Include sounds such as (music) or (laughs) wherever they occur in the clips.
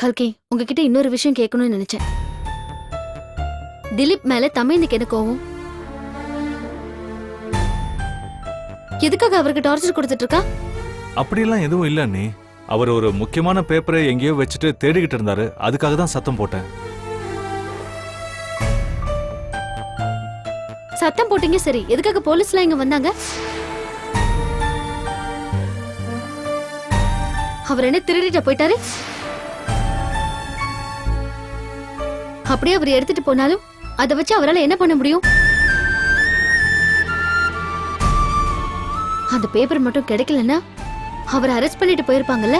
கல்கி உங்ககிட்ட இன்னொரு விஷயம் கேட்கணும்னு நினைச்சேன். திலீப் மேல தமையனுக்கு என்ன கோவம்? எதுக்காக அவருக்கு டார்ச்சர் கொடுத்துட்டு இருக்கா அப்படியெல்லாம் எதுவும் இல்ல நீ அவர் ஒரு முக்கியமான பேப்பரை எங்கேயோ வச்சுட்டு தேடிக்கிட்டு இருந்தாரு. அதுக்காக தான் சத்தம் போட்டேன். சத்தம் போட்டீங்க சரி. எதுக்காக போலீஸ்லாம் இங்க வந்தாங்க? அவர் என்ன திருடிட்ட போயிட்டாரு? அப்படியே அவர் எடுத்துட்டு போனாலும் அதை வச்சு அவரால் என்ன பண்ண முடியும்? அந்த பேப்பர் மட்டும் கிடைக்கலன்னா அவரை அரெஸ்ட் பண்ணிட்டு போயிருப்பாங்கல்ல?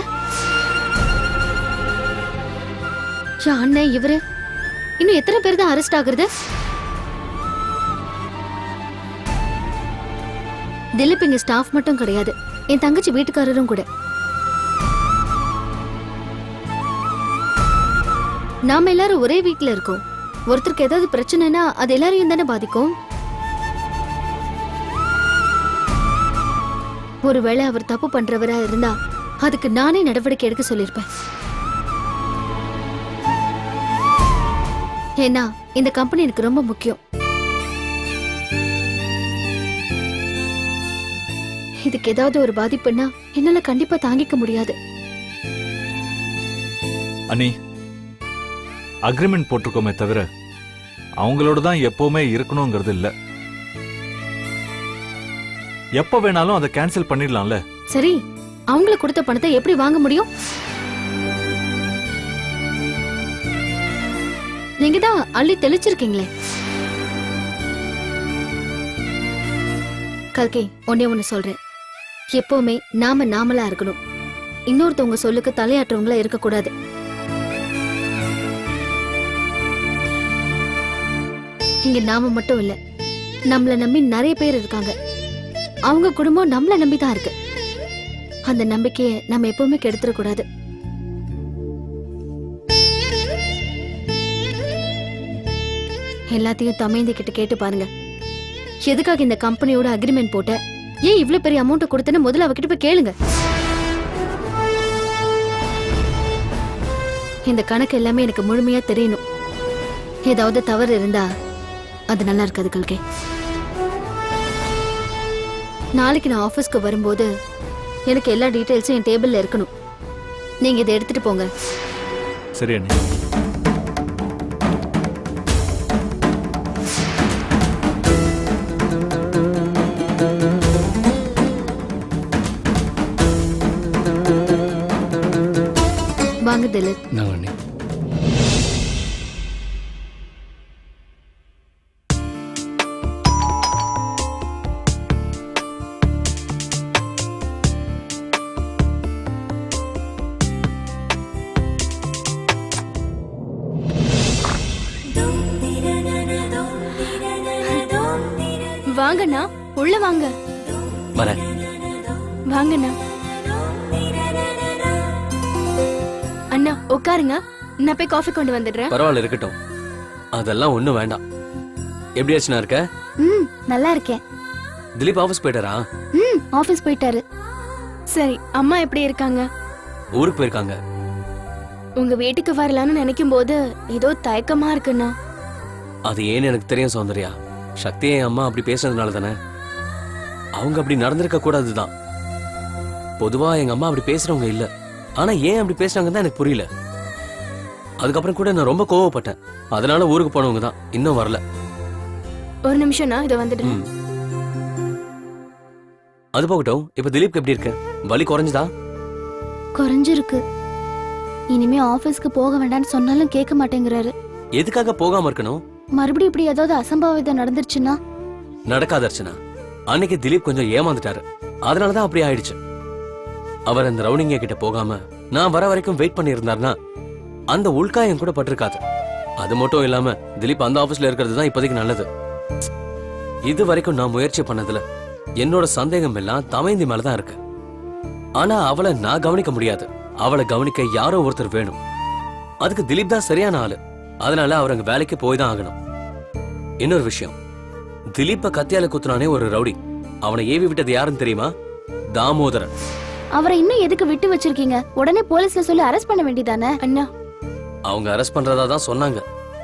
அண்ணன் இவரு. இன்னும் எத்தனை பேர் தான் அரெஸ்ட் ஆகுறது? திலீப் இங்க ஸ்டாஃப் மட்டும் கிடையாது. என் தங்கச்சி வீட்டுக்காரரும் கூட. நாம எல்லாரும் ஒரே வீட்ல இருக்கோம். ஒருத்தருக்கு ஏதாவது பிரச்சனைனா அது எல்லாரையும் தானே பாதிக்கும்? ஒருவேளை அவர் தப்பு பண்றவரா இருந்தா அதுக்கு நானே நடவடிக்கை எடுக்க சொல்லியிருப்பேன். ஏன்னா இந்த கம்பெனி எனக்கு ரொம்ப முக்கியம். இதுக்கு ஏதாவது ஒரு பாதிப்புன்னா என்னால கண்டிப்பா தாங்கிக்க முடியாது. அனி அக்ரிமெண்ட் போட்டிருக்கோமே தவிர அவங்களோட தான் எப்பவுமே இருக்கணுங்கிறது இல்ல. எப்ப வேணாலும் அதை கேன்சல் பண்ணிடலாம்ல? சரி அவங்களுக்கு கொடுத்த பணத்தை எப்படி வாங்க முடியும்? நீங்க தான் அள்ளி தெளிச்சிருக்கீங்களே. கல்கே ஒன்னே ஒண்ணு சொல்றேன். எப்பவுமே நாம நாமளா இருக்கணும். இன்னொருத்தவங்க சொல்லுக்கு தலையாட்டுறவங்களா இருக்கக்கூடாது. இங்க நாம மட்டும் இல்ல. நம்மள நம்பி நிறைய பேர் இருக்காங்க. அவங்க குடும்பம் நம்மள நம்பி தான் இருக்கு. அந்த நம்பிக்கையை நம்ம எப்பவுமே கெடுத்துடக்கூடாது எல்லாத்தையும் தமேந்தி கிட்ட கேட்டு பாருங்க. எதுக்காக இந்த கம்பெனியோட அக்ரிமெண்ட் போட்ட? ஏன் இவ்வளவு பெரிய அமௌண்ட் கொடுத்தேன்னு முதல்ல அவகிட்ட போய் கேளுங்க. இந்த கணக்கு எல்லாமே எனக்கு முழுமையா தெரியணும். ஏதாவது தவறு இருந்தா அது நல்லா இருக்காது கல்கே. நாளைக்கு நான் ஆஃபீஸ்க்கு வரும்போது எனக்கு எல்லா டீட்டெயில்ஸும் என் டேபிள்ல இருக்கணும். நீங்க இதை எடுத்துட்டு போங்க. சரி அண்ணி. வாங்க திலீப் நான் அண்ணி. வாங்கண்ணா உள்ள வாங்க. வரேன். வாங்கண்ணா. அண்ணா உட்காருங்க. நான் போய் காஃபி கொண்டு வந்துடுறேன். பரவாயில்ல இருக்கட்டும். அதெல்லாம் ஒண்ணும் வேண்டாம். எப்படி ஆச்சுனா இருக்க? ம் நல்லா இருக்கேன். திலீப் ஆஃபீஸ் போயிட்டாரா? ம் ஆபீஸ் போயிட்டாரு. சரி அம்மா எப்படி இருக்காங்க? ஊருக்கு போயிருக்காங்க. உங்க வீட்டுக்கு வரலான்னு நினைக்கும் போது ஏதோ தயக்கமா இருக்குண்ணா. அது ஏன்னு எனக்கு தெரியும் சௌந்தர்யா. சக்தி என் அம்மா அப்படி பேசுனதுனால தானே? அவங்க அப்படி நடந்திருக்க கூடாதுதான். பொதுவா எங்க அம்மா அப்படி பேசுறவங்க இல்ல. ஆனா ஏன் அப்படி பேசுறாங்கன்னு தான் எனக்கு புரியல. அதுக்கப்புறம் கூட நான் ரொம்ப கோவப்பட்டேன். அதனால ஊருக்கு போனவங்க தான். இன்னும் வரல. ஒரு நிமிஷம்ண்ணா இதை வந்துடுறேன். ம். அது போகட்டும். இப்ப திலீப்க்கு எப்படி இருக்கு? வலி குறைஞ்சதா? குறைஞ்சிருக்கு. இனிமே ஆபீஸ்க்கு போக வேண்டாம்னு சொன்னாலும் கேட்க மாட்டேங்கிறாரு. எதுக்காக போகாம இருக்கணும்? மறுபடியும் இப்படி ஏதாவது அசம்பாவிதம் நடந்துருச்சுன்னா? நடக்காத அர்ச்சனா. அன்னைக்கு திலீப் கொஞ்சம் ஏமாந்துட்டாரு. அதனாலதான் அப்படி ஆயிடுச்சு. அவர் அந்த ரவுனிங்க கிட்ட போகாம நான் வர வரைக்கும் வெயிட் பண்ணி இருந்தாருன்னா அந்த உள்காயம் கூட பட்டிருக்காது. அது மட்டும் இல்லாம திலீப் அந்த ஆபீஸ்ல இருக்கிறது தான் இப்போதைக்கு நல்லது. இது வரைக்கும் நான் முயற்சி பண்ணதுல என்னோட சந்தேகம் எல்லாம் தமைந்தி மேலதான் இருக்கு. ஆனா அவளை நான் கவனிக்க முடியாது. அவளை கவனிக்க யாரோ ஒருத்தர் வேணும். அதுக்கு திலீப் தான் சரியான ஆளு. அதனால அவர் அங்க வேலைக்கு போய் தான் ஆகணும். இன்னொரு விஷயம். திலீப்ப கத்தியால குத்துனானே ஒரு ரவுடி. அவனை ஏவி விட்டது யாருன்னு தெரியுமா? தாமோதரன். அவரை இன்னும் எதுக்கு விட்டு வச்சிருக்கீங்க? உடனே போலீஸ்ல சொல்லி அரெஸ்ட் பண்ண வேண்டியதானே? அண்ணா. அவங்க அரெஸ்ட் பண்றதா தான் சொன்னாங்க.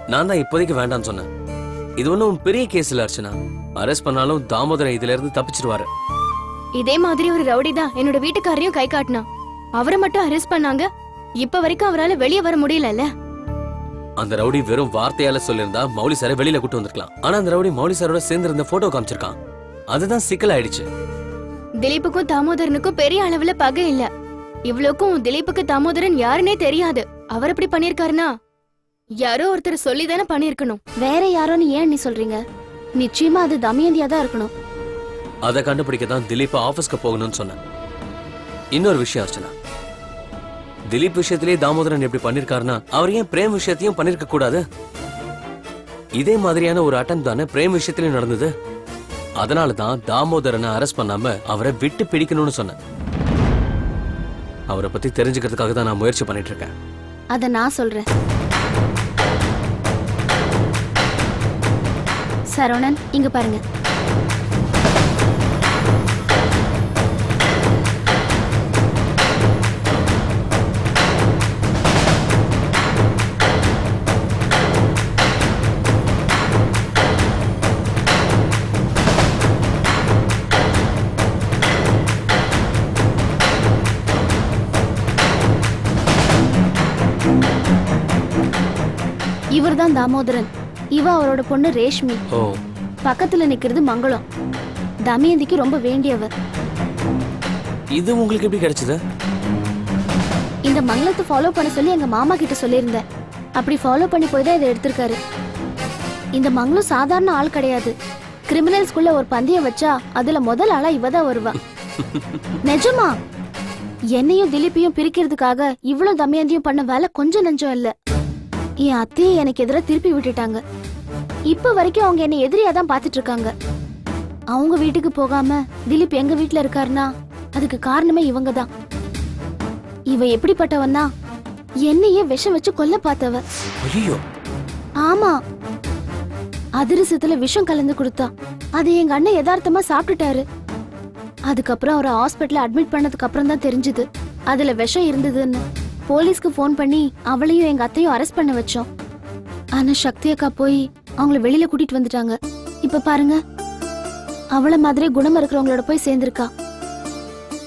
நான் தான் இப்போதைக்கு வேண்டாம்னு சொன்னேன். இது ஒன்றும் பெரிய கேஸ் இல்ல அர்ச்சனா. அரெஸ்ட் பண்ணாலும் தாமோதரன் இதுல இருந்து தப்பிச்சிருவாரு. இதே மாதிரி ஒரு ரவுடி தான் என்னோட வீட்டுக்காரையும் கை காட்டினான். அவரை மட்டும் அரெஸ்ட் பண்ணாங்க. இப்ப வரைக்கும் அவரால வெளியே வர முடியலல்ல? அந்த ரவுடி வெறும் வார்த்தையால சொல்லியிருந்தா மௌலி சாரை வெளியில கூட்டு வந்திருக்கலாம். ஆனா அந்த ரவுடி மௌலி சாரோட சேர்ந்து இருந்த போட்டோ காமிச்சிருக்கான். அதுதான் சிக்கல் ஆயிடுச்சு. திலீப்புக்கும் தாமோதரனுக்கும் பெரிய அளவுல பகை இல்ல. இவ்வளவுக்கும் திலீப்புக்கு தாமோதரன் யாருன்னே தெரியாது. அவர் அப்படி பண்ணிருக்காருனா யாரோ ஒருத்தர் சொல்லி தானே பண்ணிருக்கணும் வேற யாரோன்னு ஏன் நீ சொல்றீங்க? நிச்சயமா அது தமயந்தியா தான் இருக்கணும். அதை கண்டுபிடிக்க தான் திலீப் ஆபீஸ்க்கு போகணும்னு சொன்னேன். இன்னொரு விஷயம் அர்ச்சனா. திலீப் விஷயத்திலேயே தாமோதரன் எப்படி பண்ணிருக்காருன்னா அவர் ஏன் பிரேம் விஷயத்தையும் பண்ணிருக்க கூடாது? இதே மாதிரியான ஒரு அட்டம் தானே பிரேம் விஷயத்திலயும் நடந்தது. அதனால தான் தாமோதரனை அரெஸ்ட் பண்ணாம அவரை விட்டு பிடிக்கணும்னு சொன்னேன். அவரை பத்தி தெரிஞ்சுக்கிறதுக்காக தான் நான் முயற்சி பண்ணிட்டு இருக்கேன் அத நான் சொல்றேன். சரவணன் இங்க பாருங்க. இவர்தான் தாமோதரன். இவ அவரோட பொண்ணு ரேஷ்மி. ஓ. பக்கத்துல நிக்கிறது மங்களம். தமயந்திக்கு ரொம்ப வேண்டியவர். இது உங்களுக்கு எப்படி கிடைச்சது? இந்த மங்களத்தை ஃபாலோ பண்ண சொல்லி எங்க மாமா கிட்ட சொல்லியிருந்தேன். அப்படி ஃபாலோ பண்ணி போய் தான் இதை எடுத்திருக்காரு. இந்த மங்களம் சாதாரண ஆள் கிடையாது. கிரிமினல்ஸ்குள்ள ஒரு பந்தயம் வச்சா அதுல முதல் ஆளா இவ தான் வருவா. (laughs) நிஜமா? என்னையும் திலீப்பையும் பிரிக்கிறதுக்காக இவ்வளவு தமயந்தியும் பண்ண வேலை கொஞ்சம் நெஞ்சம் இல்ல. என் அத்தையை எனக்கு எதிராக திருப்பி விட்டுட்டாங்க. இப்ப வரைக்கும் அவங்க என்னை எதிரியா தான் பாத்துட்டு இருக்காங்க அவங்க வீட்டுக்கு போகாம திலீப் எங்க வீட்ல இருக்காருன்னா அதுக்கு காரணமே இவங்க தான். இவ எப்படிப்பட்டவன்னா என்னையே விஷம் வச்சு கொல்ல பார்த்தவ. ஐயோ. ஆமா. அதிரசத்துல விஷம் கலந்து கொடுத்தா அது எங்க அண்ணன் யதார்த்தமா சாப்பிட்டுட்டாரு. அதுக்கப்புறம் அவரை ஹாஸ்பிட்டல்ல அட்மிட் பண்ணதுக்கு அப்புறம் தான் தெரிஞ்சது. அதுல விஷம் இருந்ததுன்னு. போலீஸ்க்கு ஃபோன் பண்ணி அவளையும் எங்க அத்தையும் அரெஸ்ட் பண்ண வச்சோம். ஆனா சக்தி அக்கா போய் அவங்கள வெளியில கூட்டிட்டு வந்துட்டாங்க. இப்ப பாருங்க. அவள மாதிரி குணம் இருக்கிறவங்களோட போய் சேர்ந்திருக்கா.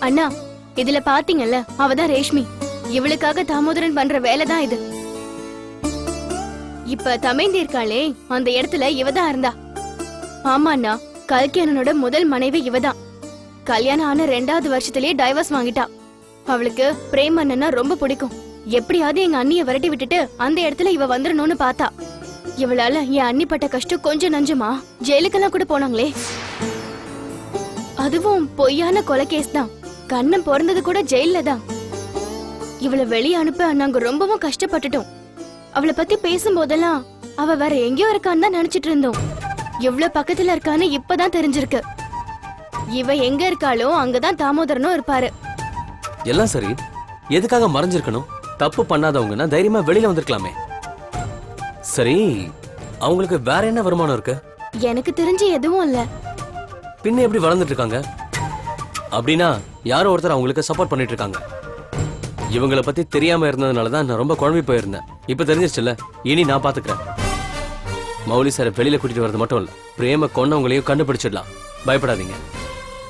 அண்ணா இதுல பாத்தீங்கல்ல அவதான் ரேஷ்மி. இவளுக்காக தாமோதரன் பண்ற வேலை தான் இது. இப்ப தமைந்தி இருக்காளே அந்த இடத்துல இவதான் இருந்தா. ஆமா அண்ணா அண்ணனோட முதல் மனைவி இவதான். கல்யாணம் ஆன ரெண்டாவது வருஷத்திலேயே டைவர்ஸ் வாங்கிட்டா. அவளுக்கு பிரேம் அண்ணனா ரொம்ப பிடிக்கும். எப்படியாவது எங்க அண்ணிய விரட்டி விட்டுட்டு அந்த இடத்துல இவ வந்துடணும்னு பார்த்தா. இவளால என் அண்ணி பட்ட கஷ்டம் கொஞ்சம் நஞ்சமா? ஜெயிலுக்கெல்லாம் கூட போனாங்களே. அதுவும் பொய்யான கொலை கேஸ் தான். கண்ணன் பிறந்தது கூட ஜெயில தான். இவளை வெளியே அனுப்ப நாங்க ரொம்பவும் கஷ்டப்பட்டுட்டோம். அவளை பத்தி பேசும்போதெல்லாம் அவ வேற எங்கேயோ இருக்கான்னு தான் நினைச்சிட்டு இருந்தோம். எவ்வளவு பக்கத்துல இருக்கான்னு இப்பதான் தெரிஞ்சிருக்கு. இவ எங்க இருக்காளோ அங்கதான் தாமோதரனும் இருப்பாரு. எல்லாம் சரி. எதுக்காக மறைஞ்சிருக்கணும்? தப்பு பண்ணாதவங்கன்னா தைரியமா வெளியில வந்திருக்கலாமே. சரி அவங்களுக்கு வேற என்ன வருமானம் இருக்கு? எனக்கு தெரிஞ்சு எதுவும் இல்ல. பின்ன எப்படி வளர்ந்துட்டு இருக்காங்க? அப்படின்னா யாரோ ஒருத்தர் அவங்களுக்கு சப்போர்ட் பண்ணிட்டு இருக்காங்க. இவங்கள பத்தி தெரியாம இருந்ததுனால தான் நான் ரொம்ப குழம்பி போயிருந்தேன். இப்ப தெரிஞ்சிருச்சுல்ல? இனி நான் பாத்துக்கிறேன். மௌலி சாரை வெளியில கூட்டிட்டு வரது மட்டும் இல்ல பிரேம கொன்னவங்களையும் கண்டுபிடிச்சிடலாம். பயப்படாதீங்க.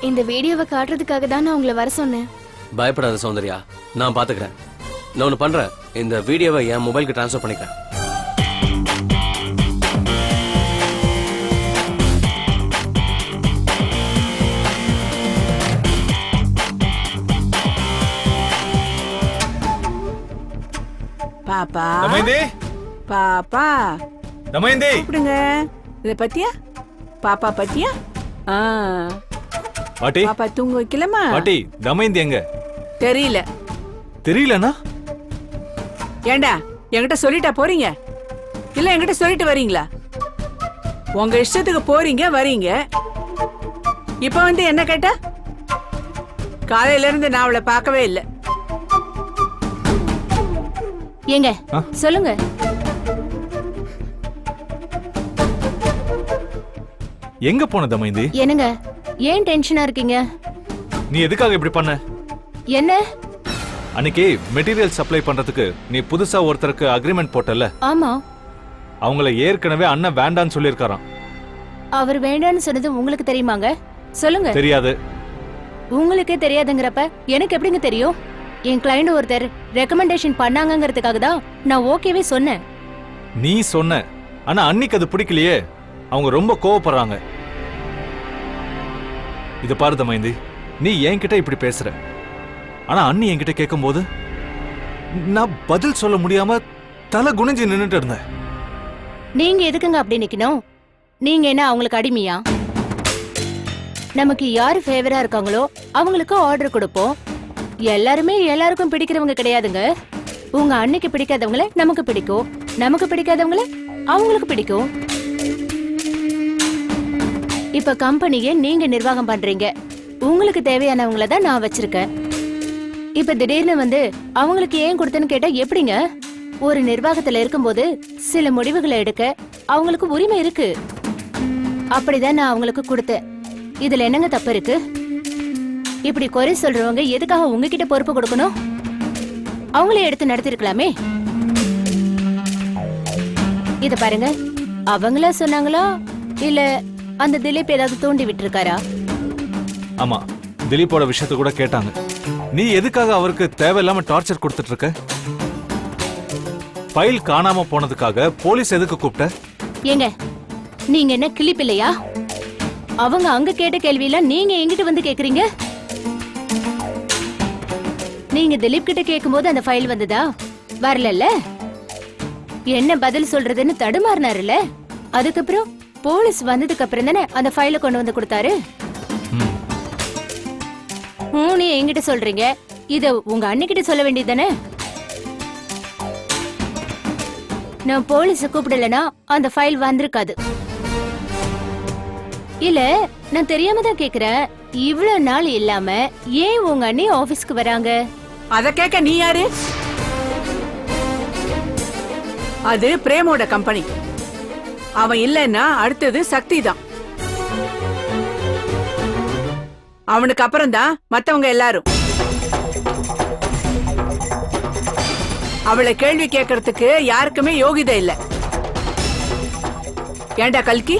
இந்த வீடியோவை காட்டுறதுக்காக தான் நான் உங்களை வர சொன்னேன். பயப்படாத சௌந்தர்யா நான் பாத்துக்கிறேன். நான் ஒன்று பண்றேன். இந்த வீடியோவை என் மொபைலுக்கு ட்ரான்ஸ்ஃபர் பண்ணிக்கிறேன். பாப்பா. தமயந்தி. பாப்பா. தமயந்தி. கூப்பிடுங்க. இத பத்தியா? பாப்பா பத்தியா? ஆ. பாட்டி. பாப்பா தூங்க வைக்கலாமா? பாட்டி தமயந்தி எங்க? தெரியல. தெரியலனா? ஏண்டா என்கிட்ட சொல்லிட்டா போறீங்க? இல்ல என்கிட்ட சொல்லிட்டு வரீங்களா? உங்க இஷ்டத்துக்கு போறீங்க வரீங்க. இப்ப வந்து என்ன கேட்டா? காலையில இருந்து நான் அவளை பார்க்கவே இல்லை. ஏங்க ஆ? சொல்லுங்க. எங்க போன தமயந்தி என்னங்க? ஏன் டென்ஷனா இருக்கீங்க? நீ எதுக்காக இப்படி பண்ண? என்ன? அன்னைக்கு மெட்டீரியல் சப்ளை பண்றதுக்கு நீ புதுசா ஒருத்தருக்கு அக்ரிமெண்ட் போட்டல ஆமா. அவங்கள ஏற்கனவே அண்ணன் வேண்டான்னு சொல்லியிருக்காராம். அவர் வேண்டான்னு சொன்னது உங்களுக்கு தெரியுமாங்க? சொல்லுங்க. தெரியாது. உங்களுக்கே தெரியாதுங்கிறப்ப எனக்கு எப்படிங்க தெரியும்? என் கிளைண்ட் ஒருத்தர் ரெக்கமெண்டேஷன் பண்ணாங்கங்கிறதுக்காக தான் நான் ஓகேவே சொன்னேன். நீ சொன்ன. ஆனா அன்னைக்கு அது பிடிக்கலையே. அவங்க ரொம்ப கோவப்படுறாங்க. இதை பாரு தமைந்தி. நீ என்கிட்ட இப்படி பேசுற. ஆனா அண்ணி என்கிட்ட கேட்கும்போது நான் பதில் சொல்ல முடியாம தலை குனிஞ்சு நின்றுட்டு இருந்தேன். நீங்க எதுக்குங்க அப்படி நிக்கணும்? நீங்க என்ன அவங்களுக்கு அடிமையா? நமக்கு யாரு ஃபேவரா இருக்காங்களோ அவங்களுக்கு ஆர்டர் கொடுப்போம். எல்லாருமே எல்லாருக்கும் பிடிக்கிறவங்க கிடையாதுங்க. உங்க அன்னைக்கு பிடிக்காதவங்கள நமக்கு பிடிக்கும். நமக்கு பிடிக்காதவங்கள அவங்களுக்கு பிடிக்கும். இப்ப கம்பெனியை நீங்க நிர்வாகம் பண்றீங்க. உங்களுக்கு தேவையானவங்கள தான் நான் வச்சிருக்கேன். இப்ப திடீர்னு வந்து அவங்களுக்கு ஏன் கொடுத்தேன்னு கேட்டா எப்படிங்க? ஒரு நிர்வாகத்துல இருக்கும்போது சில முடிவுகளை எடுக்க அவங்களுக்கு உரிமை இருக்கு. அப்படிதான் நான் அவங்களுக்கு கொடுத்தேன். இதுல என்னங்க தப்பு இருக்கு? இப்படி குறை சொல்றவங்க எதுக்காக உங்ககிட்ட பொறுப்பு கொடுக்கணும்? அவங்களே எடுத்து நடத்திருக்கலாமே. இத பாருங்க. அவங்களா சொன்னாங்களா? இல்ல அந்த திலீப் ஏதாவது தூண்டி விட்டுருக்காரா? ஆமா திலீப்போட விஷயத்த கூட கேட்டாங்க. நீ எதுக்காக அவருக்கு தேவையில்லாம டார்ச்சர் கொடுத்துட்டு இருக்க ஃபைல் காணாம போனதுக்காக போலீஸ் எதுக்கு கூப்பிட்ட? ஏங்க நீங்க என்ன கிளிப் இல்லையா? அவங்க அங்க கேட்ட கேள்வியெல்லாம் நீங்க எங்கிட்ட வந்து கேக்குறீங்க? நீங்க திலீப் கிட்ட கேக்கும்போது அந்த ஃபைல் வந்ததா? வரலல்ல? என்ன பதில் சொல்றதுன்னு தடுமாறினாருல அதுக்கப்புறம் போலீஸ் வந்ததுக்கு அப்புறம் தானே அந்த ஃபைல கொண்டு வந்து கொடுத்தாரு? ம். நீ என்கிட்ட சொல்றீங்க. இத உங்க அண்ணிக்கிட்ட சொல்ல வேண்டியதானே நான் போலீஸ கூப்பிடலனா அந்த ஃபைல் வந்திருக்காது. இல்ல நான் தெரியாம தான் கேக்குறேன் இவ்வளவு நாள் இல்லாம ஏன் உங்க அண்ணி ஆபீஸ்க்கு வராங்க? அத கேட்க நீ யாரு? அது பிரேமோட கம்பெனி அவன் இல்லைன்னா அடுத்தது சக்தி தான் அவனுக்கு அப்புறம் தான் மத்தவங்க எல்லாரும். அவளை கேள்வி கேட்கறதுக்கு யாருக்குமே யோகிதை இல்ல. ஏண்டா கல்கி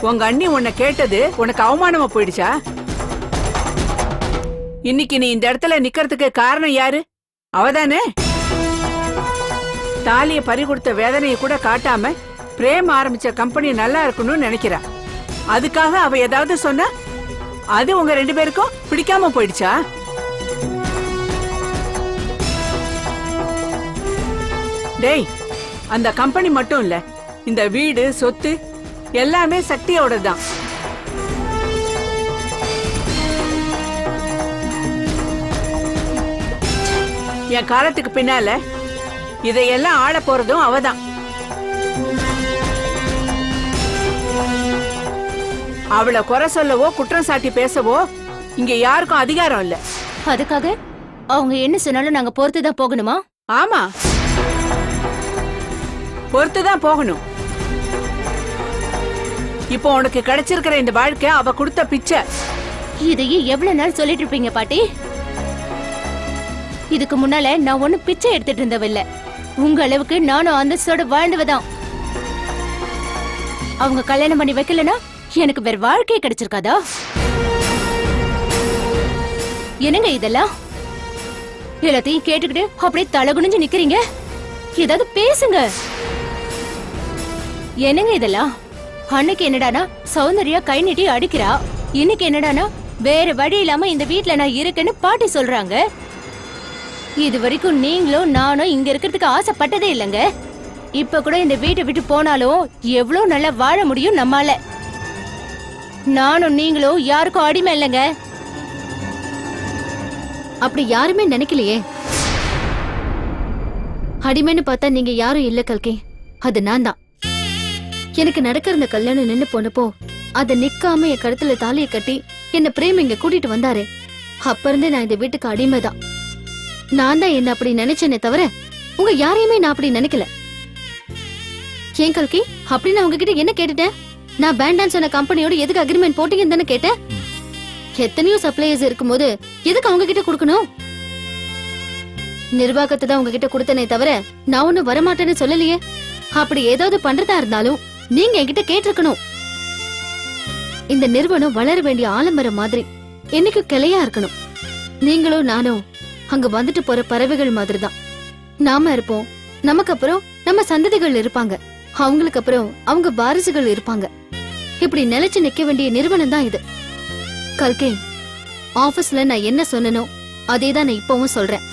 உங்க அண்ணி உன்னை கேட்டது உனக்கு அவமானமா போயிடுச்சா? இன்னைக்கு நீ இந்த இடத்துல நிக்கிறதுக்கு காரணம் யாரு? அவதானே? தாலிய பறி கொடுத்த வேதனையை கூட காட்டாம பிரேம் ஆரம்பிச்ச கம்பெனி நல்லா இருக்கணும்னு நினைக்கிறா அதுக்காக அவ ஏதாவது சொன்ன அது உங்க ரெண்டு பேருக்கும் பிடிக்காம போயிடுச்சா? டேய் அந்த கம்பெனி மட்டும் இல்ல இந்த வீடு சொத்து எல்லாமே சக்தியோட தான் என் காலத்துக்கு பின்னால இதையெல்லாம் ஆள போறதும் அவதான். அவளை குறை சொல்லவோ குற்றம் சாட்டி பேசவோ இங்க யாருக்கும் அதிகாரம் இல்ல. அதுக்காக அவங்க என்ன சொன்னாலும் நாங்க பொறுத்து தான் போகணுமா? ஆமா. பொறுத்துதான் போகணும். இப்போ உனக்கு கிடைச்சிருக்கிற இந்த வாழ்க்கை அவ கொடுத்த பிச்சை. இதையே எவ்வளவு நாள் சொல்லிட்டு இருப்பீங்க பாட்டி? இதுக்கு முன்னால நான் ஒண்ணு பிச்சை எடுத்துட்டு இருந்தவில்ல. உங்க அளவுக்கு நானும் அந்தஸ்தோட வாழ்ந்தவதான். அவங்க கல்யாணம் பண்ணி வைக்கலனா? எனக்கு வேற வாழ்க்கையே கிடைச்சிருக்காதா? என்னங்க இதெல்லாம்? எல்லாத்தையும் கேட்டுக்கிட்டு அப்படியே தலகுனிஞ்சு நிக்கிறீங்க? ஏதாவது பேசுங்க. என்னங்க இதெல்லாம்? அன்னைக்கு என்னடானா சௌந்தர்யா கை நீட்டி அடிக்கிறா. இன்னைக்கு என்னடானா வேற வழி இல்லாம இந்த வீட்ல நான் இருக்கேன்னு பாட்டி சொல்றாங்க. இது வரைக்கும் நீங்களும் நானும் இங்க இருக்கிறதுக்கு ஆசைப்பட்டதே இல்லைங்க. இப்ப கூட இந்த வீட்டை விட்டு போனாலும் எவ்வளவு நல்லா வாழ முடியும் நம்மால. நானும் நீங்களும் யாருக்கும் அடிமை இல்லைங்க அப்படி யாருமே நினைக்கலையே. அடிமைன்னு பார்த்தா நீங்க யாரும் இல்ல கல்கி. அது நான் தான். எனக்கு நடக்கிற இந்த கல்யாணம் நின்னு போனப்போ அத நிக்காம என் கழுத்துல தாலியை கட்டி என்ன பிரேம் இங்க கூட்டிட்டு வந்தாரு. அப்ப இருந்தே நான் இந்த வீட்டுக்கு அடிமைதான் நான் தான் என்ன அப்படி நினைச்சேனே தவிர உங்க யாரையுமே நான் அப்படி நினைக்கல. ஏன் கல்கி? அப்படி நான் உங்ககிட்ட என்ன கேட்டுட்டேன்? நான் பேண்டான் சொன்ன கம்பெனியோட எதுக்கு அக்ரிமெண்ட் போட்டீங்கன்னு தானே கேட்டேன். எத்தனையோ சப்ளையர்ஸ் இருக்கும்போது எதுக்கு அவங்க கிட்ட கொடுக்கணும்? நிர்வாகத்தை தான் உங்ககிட்ட கொடுத்தனே தவிர நான் ஒன்னும் வரமாட்டேன்னு சொல்லலையே. அப்படி ஏதாவது பண்றதா இருந்தாலும் நீங்க என்கிட்ட கேட்டிருக்கணும். இந்த நிறுவனம் வளர வேண்டிய ஆலமரம் மாதிரி என்னைக்கும் கிளையா இருக்கணும்? நீங்களும் நானும் அங்க வந்துட்டு போற பறவைகள் மாதிரி தான் நாம இருப்போம். நமக்கு அப்புறம் நம்ம சந்ததிகள் இருப்பாங்க. அவங்களுக்கு அப்புறம் அவங்க வாரிசுகள் இருப்பாங்க. இப்படி நிலைச்சு நிக்க வேண்டிய நிறுவனம் தான் இது. கல்கே ஆபீஸ்ல நான் என்ன சொன்னனோ அதே தான் நான் இப்பவும் சொல்றேன்.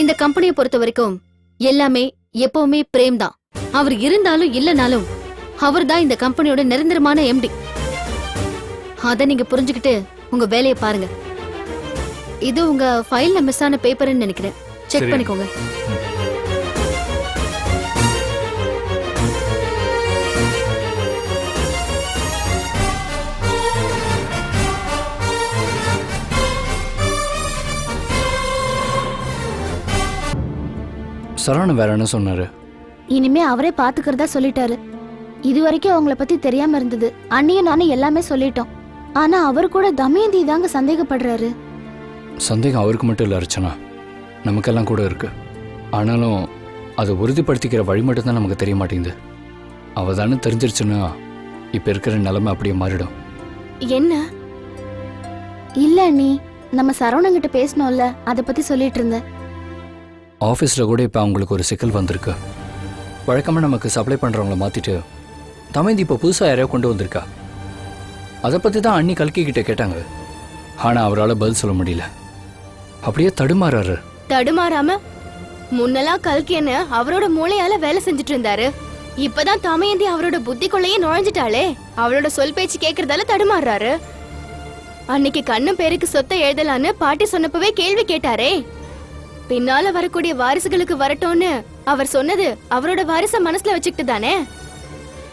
இந்த கம்பெனியை பொறுத்த வரைக்கும் எல்லாமே எப்பவுமே பிரேம் தான். அவர் இருந்தாலும் இல்லனாலும் அவர் தான் இந்த கம்பெனியோட நிரந்தரமான எம்டி அத நீங்க புரிஞ்சுக்கிட்டு உங்க வேலையை பாருங்க. இது உங்க ஃபைல்ல மிஸ் ஆன பேப்பர்னு நினைக்கிறேன். செக். பண்ணிக்கோங்க. சரவணன் வேற என்ன சொன்னாரு. இனிமே அவரே பாத்துக்கிறதா சொல்லிட்டாரு. இது வரைக்கும் அவங்கள பத்தி தெரியாம இருந்தது. அண்ணியும் நானும் எல்லாமே சொல்லிட்டோம். ஆனா அவர் கூட தமயந்தி தாங்க சந்தேகப்படுறாரு. சந்தேகம் அவருக்கு மட்டும் இல்லை அர்ச்சனா. நமக்கெல்லாம் கூட இருக்கு. ஆனாலும் அதை உறுதிப்படுத்திக்கிற வழி மட்டும்தான் நமக்கு தெரிய மாட்டேங்குது. அவ தானே தெரிஞ்சிருச்சுன்னா இப்போ இருக்கிற நிலைமை அப்படியே மாறிடும். என்ன? இல்ல அண்ணி. நம்ம சரவணன் கிட்ட பேசணும்ல. அத பத்தி சொல்லிட்டு இருந்தேன். ஆஃபீஸில் கூட இப்போ அவங்களுக்கு ஒரு சிக்கல் வந்திருக்கு. வழக்கமாக நமக்கு சப்ளை பண்ணுறவங்கள மாற்றிட்டு தமைந்தி இப்போ புதுசாக யாரையோ கொண்டு வந்திருக்கா? அதை பற்றி தான் அண்ணி கல்கிக்கிட்ட கேட்டாங்க. ஆனால் அவரால் பதில் சொல்ல முடியல. அப்படியே தடுமாறாரு. தடுமாறாம? முன்னெல்லாம் என்ன அவரோட மூளையால வேலை செஞ்சுட்டு இருந்தாரு. இப்பதான் தமயந்தி அவரோட புத்திக்குள்ளேயே நுழைஞ்சிட்டாளே. அவளோட சொல் பேச்சு கேக்குறதால தடுமாறுறாரு அன்னைக்கு கண்ணும் பேருக்கு சொத்தை எழுதலான்னு பாட்டி சொன்னப்பவே கேள்வி கேட்டாரே. பின்னால வரக்கூடிய வாரிசுகளுக்கு வரட்டும்னு அவர் சொன்னது அவரோட வாரிச மனசுல வச்சுக்கிட்டு தானே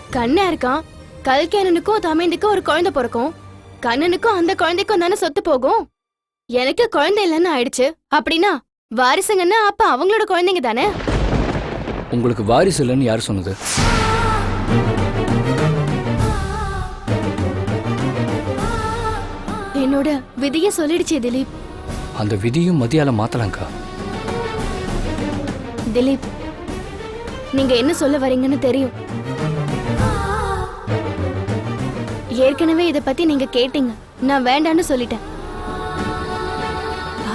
கண்ணா இருக்கான். கல்கேனனுக்கும் தமயந்திக்கும் ஒரு குழந்தை பிறக்கும். கண்ணனுக்கும் அந்த குழந்தைக்கும் தானே சொத்து போகும்? எனக்கு குழந்தை இல்லைன்னு ஆயிடுச்சு. அப்படின்னா வாரிசுங்கன்னா அப்ப அவங்களோட குழந்தைங்க தானே? உங்களுக்கு வாரிசு இல்லைன்னு யார் சொன்னது? என்னோட விதிய சொல்லிடுச்சு திலீப். அந்த விதியும் மதியால மாத்தலாங்க்கா திலீப் நீங்க என்ன சொல்ல வரீங்கன்னு தெரியும். ஏற்கனவே இத பத்தி நீங்க கேட்டீங்க. நான் வேண்டான்னு சொல்லிட்டேன்.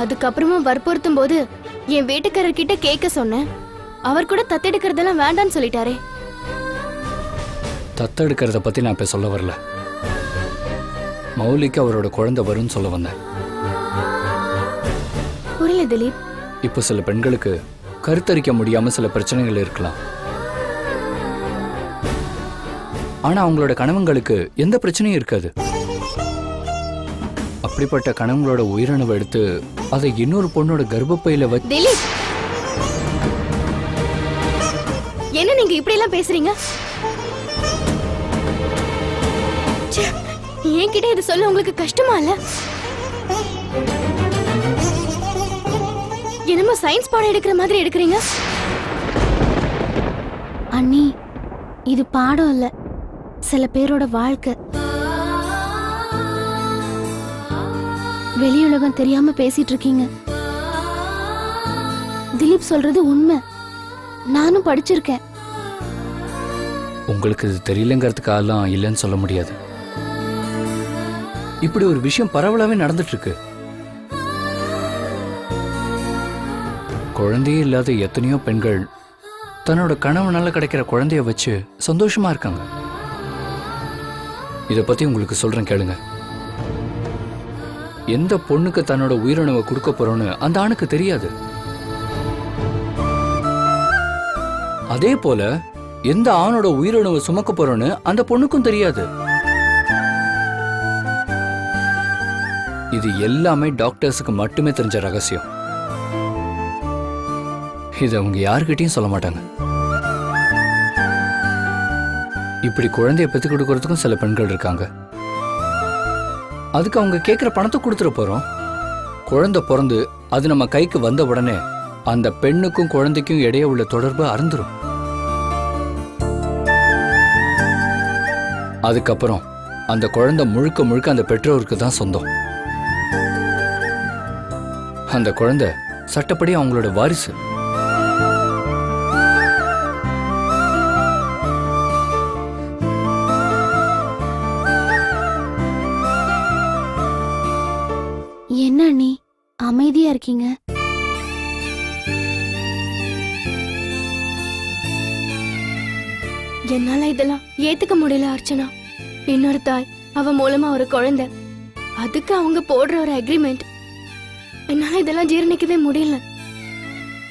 அதுக்கப்புறமா வற்புறுத்தும் போது என் வீட்டுக்காரர் கிட்ட கேட்க சொன்னேன். அவர் கூட தத்தெடுக்கிறதெல்லாம் வேண்டான்னு சொல்லிட்டாரே. தத்தெடுக்கிறத பத்தி நான் இப்ப சொல்ல வரல. மௌலிக்கு அவரோட குழந்தை வரும்னு சொல்ல வந்தேன். புரியல திலீப். இப்போ சில பெண்களுக்கு கருத்தரிக்க முடியாமல் சில பிரச்சனைகள் இருக்கலாம். ஆனா அவங்களோட கனவுங்களுக்கு எந்த பிரச்சனையும் இருக்காது. அப்படிப்பட்ட கணவங்களோட உயிரணுவை எடுத்து அதை இன்னொரு பொண்ணோட கர்ப்பப்பையில வச்சு என்ன நீங்க இப்படி எல்லாம் பேசுறீங்க? ச்சே, என்கிட்ட இது சொல்ல உங்களுக்கு கஷ்டமா இல்ல? என்னமோ சயின்ஸ் பாடம் எடுக்கிற மாதிரி எடுக்கிறீங்க? அண்ணி இது பாடம் இல்ல. சில பேரோட வாழ்க்கை. வெளியுலகம் தெரியாம பேசிட்டு இருக்கீங்க. திலீப் சொல்றது உண்மை. நானும் படிச்சிருக்கேன். உங்களுக்கு இது தெரியலங்கிறதுக்காகலாம் இல்லைன்னு சொல்ல முடியாது. இப்படி ஒரு விஷயம் பரவலாவே நடந்துட்டு இருக்கு. குழந்தையே இல்லாத எத்தனையோ பெண்கள் தன்னோட கணவனால கிடைக்கிற குழந்தைய வச்சு சந்தோஷமா இருக்காங்க. இதை பத்தி உங்களுக்கு சொல்றேன் கேளுங்க. எந்த பொண்ணுக்கு தன்னோட உயிரினவை கொடுக்க போறோன்னு அந்த ஆணுக்கு தெரியாது. அதே போல எந்த ஆணோட உயிரினவை சுமக்க போறோன்னு அந்த பொண்ணுக்கும் தெரியாது. இது எல்லாமே டாக்டர்ஸுக்கு மட்டுமே தெரிஞ்ச ரகசியம். இது அவங்க யாருக்கிட்டையும் சொல்ல மாட்டாங்க. இப்படி குழந்தைய பெற்று கொடுக்கறதுக்கும் சில பெண்கள் இருக்காங்க. அதுக்கு அவங்க கேட்குற பணத்தை கொடுத்துட போறோம். குழந்தை பிறந்து அது நம்ம கைக்கு வந்த உடனே அந்த பெண்ணுக்கும் குழந்தைக்கும் இடையே உள்ள தொடர்பு அறந்துடும் அதுக்கப்புறம் அந்த குழந்தை முழுக்க முழுக்க அந்த பெற்றோருக்கு தான் சொந்தம். அந்த குழந்தை சட்டப்படி அவங்களோட வாரிசு. அவ மூலமா ஒரு குழந்தை. அதுக்கு அவங்க போடுற ஒரு அக்ரிமெண்ட் என்னால இதெல்லாம் ஜீரணிக்கவே முடியல.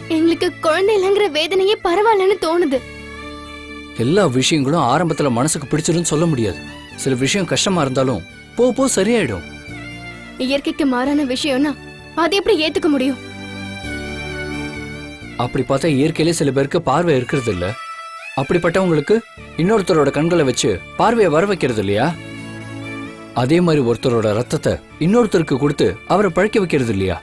எங்களுக்கு குழந்தை இல்லைங்கிற வேதனையே பரவாயில்லன்னு தோணுது. எல்லா விஷயங்களும் ஆரம்பத்துல மனசுக்கு பிடிச்சிருன்னு சொல்ல முடியாது. சில விஷயம் கஷ்டமா இருந்தாலும் போ போ சரியாயிடும். இயற்கைக்கு மாறான விஷயம்னா அதை எப்படி ஏத்துக்க முடியும்? அப்படி பார்த்தா இயற்கையிலே சில பேருக்கு பார்வை இருக்கிறது இல்ல. அப்படிப்பட்டவங்களுக்கு இன்னொருத்தரோட கண்களை வச்சு பார்வையை வர வைக்கிறது இல்லையா? அதே மாதிரி ஒருத்தரோட ரத்தத்தை இன்னொருத்தருக்கு கொடுத்து அவரை பழக்க வைக்கிறது இல்லையா?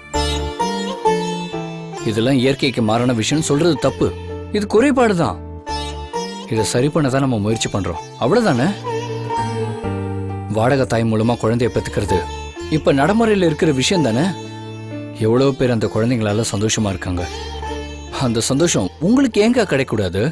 இதெல்லாம் இயற்கைக்கு மாறான விஷயம் சொல்றது தப்பு. இது குறைபாடு தான். இதை சரி பண்ண தான் நம்ம முயற்சி பண்றோம். அவ்வளவுதானே? வாடகை தாய் மூலமா குழந்தைய பெத்துக்கிறது இப்ப நடைமுறையில் இருக்கிற விஷயம் தானே? எவ்வளவு பேர் அந்த குழந்தைங்களால சந்தோஷமா இருக்காங்க. அந்த சந்தோஷம் உங்களுக்கு ஏங்க கிடைக்கூடாது?